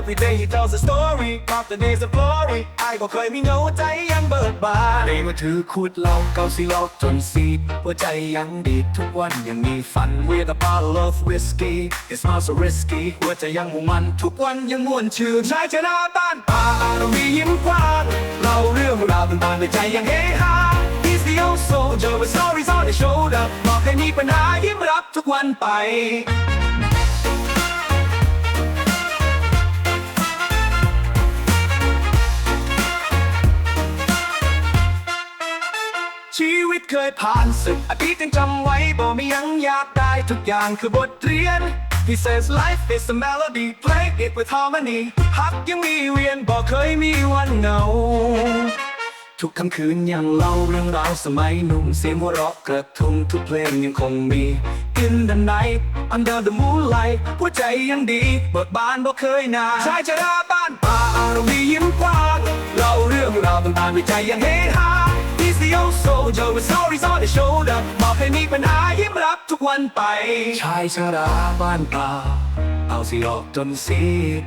Every day he tells a story of the days of glory ไอ้บ่เคยมีเงาใจยังเบิกบานในมือถือขูดเหล้าเกาสีเหล้าจนซีดหัวใจยังดีทุกวันยังมีฝัน with a bottle of whiskey it's not so risky หัวใจยังมุ่งมันทุกวันยังม่วนชื่นชายชนะบ้านป่าอารมียิ้มกว้างเล่าเรื่องราวต่างๆในใจยังเฮฮา He's the old soldier with stories on his shoulder บอกให้มีปัญหายิ้มรับทุกวันไป เคยผ่านศึกอดีตยังจำไว้บ่มียังอยากได้ทุกอย่างคือบทเรียน He says life is a melody play it with harmony ฮักยังมีเวียนบ่เคยมีวันเหงาทุกค่ำคืนยังเล่าเรื่องราวสมัยหนุ่มเสียงหัวเราะกระทุ่มทุกเพลงยังคงมี In the night under the moonlight หัวใจยังดีเบิกบานบ่เคยนานชายชราบ้านป่าอารมณ์ดียิ้มกว้างเล่าเรื่องราวต่างๆด้วยใจยังเฮฮา the old soldier with stories on his shoulder บอกให้มีปัญหายิ้มรับทุกวันไปชายชราบ้านป่าเอาสิออกจนซีด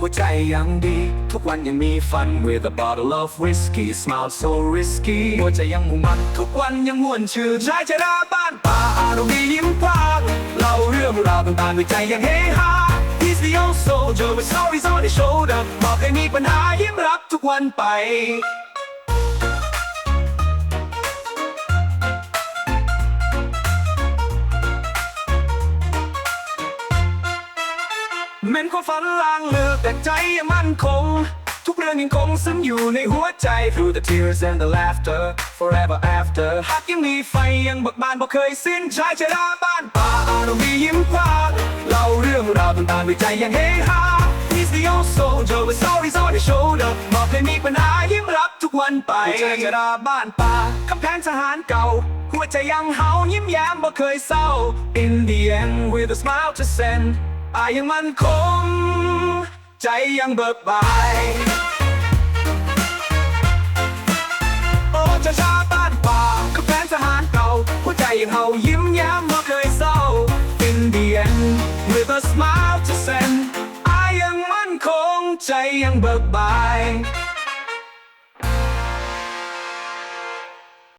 หัวใจยังดี ทุกวันยังมีฟัน with a bottle of whiskey smile so risky หัวใจยังมุ่งมั่นทุกวันยังม่วนชื่นชายชราบ้านป่าอารมณ์ดียิ้มกว้างเล่าเรื่องราวต่างๆด้วยใจยังเฮฮา He's the old soldier with stories on his shoulder บอกให้มีปัญหายิ้มรับทุกวันไป เม้นความฝันลางเลือกแต่ใจยังมั่นคง ทุกเรื่องยังคงซึมอยู่ในหัวใจ through the tears and the laughter forever after หากยังมีไฟยังบกบานบ่เคยสิ้นชายชราบ้านป่าอารมณ์ดียิ้มกว้างเล่าเรื่องราวต่างๆด้วยใจยังเฮฮา He's the old soldier with stories on his shoulder บอกให้มีปัญหายิ้มรับทุกวันไปชายชราบ้านป่ากำแพงทหารเก่าหัวใจยังเฮายิ้มแย้มบ่เคยเศร้า In the end with a smile to send อายยังมั่นคง ใจยังเบิกบานโอ้เจ้าชาบ้านป่าก็แฟนทหารเก่าหัวใจยังเฮายิ้มแย้มบ่เคยเศร้า In the end with a smile to send อายยังมั่นคง ใจยังเบิกบาน